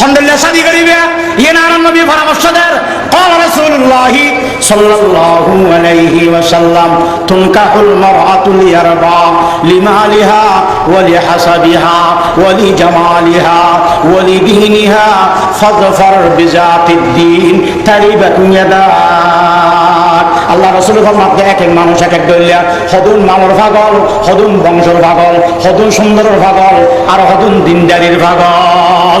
হন্ডল্লা শাদি করিবে ইয়ে নারায়ণ নবী পরামর্শ দেন قال رسول الله صلى الله عليه وسلم تنكح المرأة لأربع لمالها ولحسبها ولجمالها ولدينها فاظفر بذات الدين تربت يداك আল্লাহ রসুল ফরমাতে এক এক মানুষ এক এক দলিয়া হদুন মামর ভাগল হদুন বংশর ভাগল হদুন সুন্দরের ভাগল আর হদুন দিনদারির ভাগল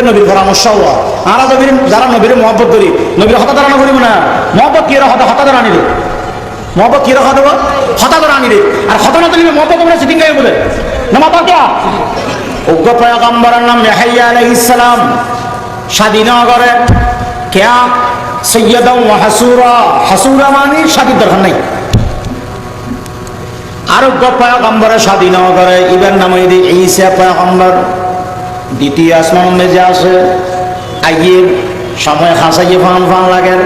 নবীর পরামর্শ হওয়া আরা নবীর, যারা নবীর মহব্বত করি, নবীর হতা দাঁড়ানো করিব না। মহব্বত কি হতা হতা দাঁড়ানি রে? মহব্বত কি রাখা দেবো? হতা দাঁড়ানি রে। আর হতা না দিলে মহব্বত তোমরা সিটিং বলে। না কে উগ্র পয়গম্বরের নাম ইয়াহিয়া আলাইহিস সালাম। স্বাধীনগরে কেয়া? সৈয়দম হাসুরা। হাসুরা মানে স্বাধীন দরকার নাই। আরোগ্য পয়গম্বরে স্বাধীনগরে ইবের নাম ঈসা পয়গম্বর। দ্বিতীয় আসমান মেজে আসে, আইয়ে সময় হাসাইয়ে ফান ফান লাগে।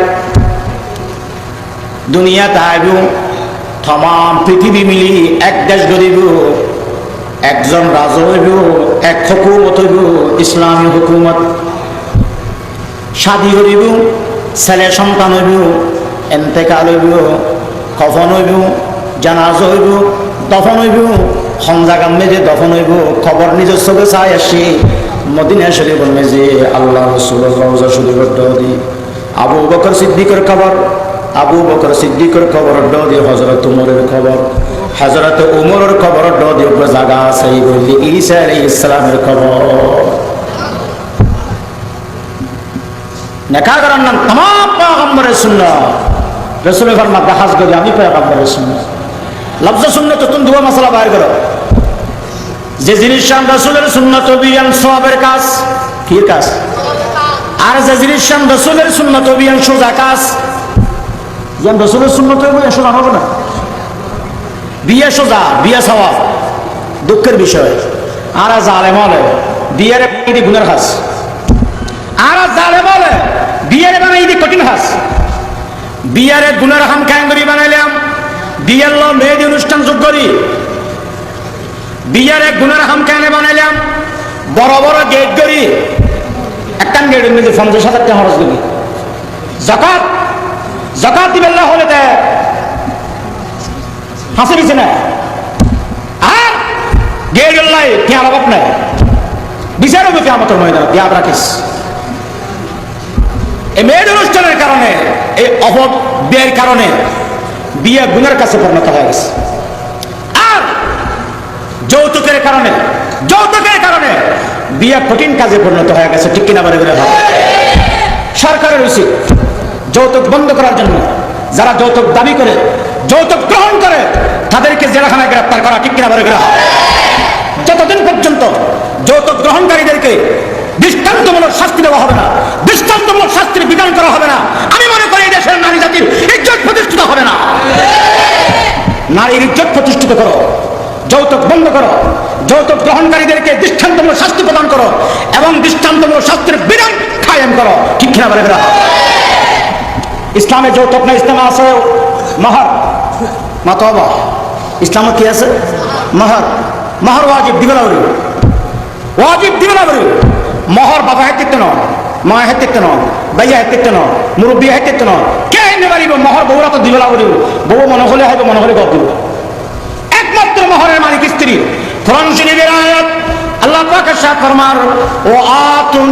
দুনিয়া তাইব, তমাম পৃথিবী মিলি এক দেশ গরিব, একজন রাজা এক হুকুমত হইব, ইসলামী হুকুমত। শাদি হইব, ছেলে সন্তান হইব, এন্তেকাল হইব, কফন হইব, জানাজ হইব দফন হইব সঞ্জাগাম মেজে দফন হইব, খবর নিজের চোখে চাই আসি। মদিনা শরীফের মেজে আল্লাহ রসুলের রওজা দি আবু বকর সিদ্দিকের খবর, আবু বকর সিদ্দিকের খবর দি হজরত উমরের খবর। হজরত উমরের খবর উপরে জাগা আছে বললি ঈসা আলাইহিস ইসলামের খবর। নেকা করার নাম তাম পয়গম্বরের সুন্নাত রসুল ফরমা দেখাস করি আমি পয়গম্বরের সুন্নাত লফজ সুন্নত তুমি দুয়া মশলা বাইর করো। যে জিনিস শাম রসুলের সুন্নত অভিযান সবের কাজ কি কাজ? আর যে জিনিস শাম রসুলের সুন্নত অভিযান সোজা কাজ যেন রসুলের সুন্নত অভিযান সোজা হবে না? বিয়ে সোজা, বিয়ে সওয়াব, দুঃখের বিষয়। আর জালে মলে বিয়ের গুণের কাজ আর জালে বলে বিয়ের বানাই দি কঠিন হাস বিয়ারে গুণের হাম ক্যাঙ্গরি বানাইলাম। বিয়ের ল মেয়েদি অনুষ্ঠান যোগ করি। বিয়ারে গুণের হাম ক্যানে বানাইলাম। বড় বড় গেট করি একটা গেটের মধ্যে পঞ্চাশ হাজার টাকা খরচ করি জকাত জকাত দিবেন না হলে দেয় হাসি দিছে না। আর গেট লাই কে অভাব নাই। বিচার হবে কে আমার ময়দান দিয়া রাখিস। এই মেয়ের অনুষ্ঠানের কারণে, এই অভাব ব্যয়ের কারণে বিয়ে গুণের কাছে পরিণত হয়ে গেছে। যৌতুকের কারণে যৌতুকের কারণে বিয়ে কঠিন কাজে পরিণত হয়ে গেছে, ঠিক কিনা বলে সরকারের উচিত যৌতুক বন্ধ করার জন্য যারা যৌতুক দাবি করে, যৌতুক গ্রহণ করে, তাদেরকে জেলাখানায় গ্রেপ্তার করা, ঠিক কিনা বলে যতদিন পর্যন্ত যৌতুক গ্রহণকারীদেরকে দৃষ্টান্তমূলক শাস্তি দেওয়া হবে না, দৃষ্টান্তমূলক শাস্তির বিধান করা হবে না, আমি মনে করি দেশের নারী জাতির ইজ্জত প্রতিষ্ঠিত হবে না। নারীর ইজ্জত প্রতিষ্ঠিত করো। যৌতুক বন্ধ করো। যৌতুক গ্রহণকারীদেরকে দৃষ্টান্তমূলক শাস্তি প্রদান করো এবং দৃষ্টান্তমূলক শাস্তির বিধান কায়েম করো। ঠিক কিনা বলে বেরা ইসলামে যৌতুক না ইসলামে আছে মহর। মাতবা। ইসলামে কি আছে? মহর। মহর ওয়াজিব দিবে না ওয়াজিব দিবে না মহর বাবা হেতিত্ব নয়, মা হেতিত্ব নয় বাইয়া হেতিত্ব নয়, মুরব্বী হেতিত্ব নয়। কে এনে মহর বউরা তো দিবে না বউ মনে হলে হইব, মনে হলে গপ দিব। কোরআন শরীফের আয়াত আল্লাহ পাক সাথ ফরমার ও আতুন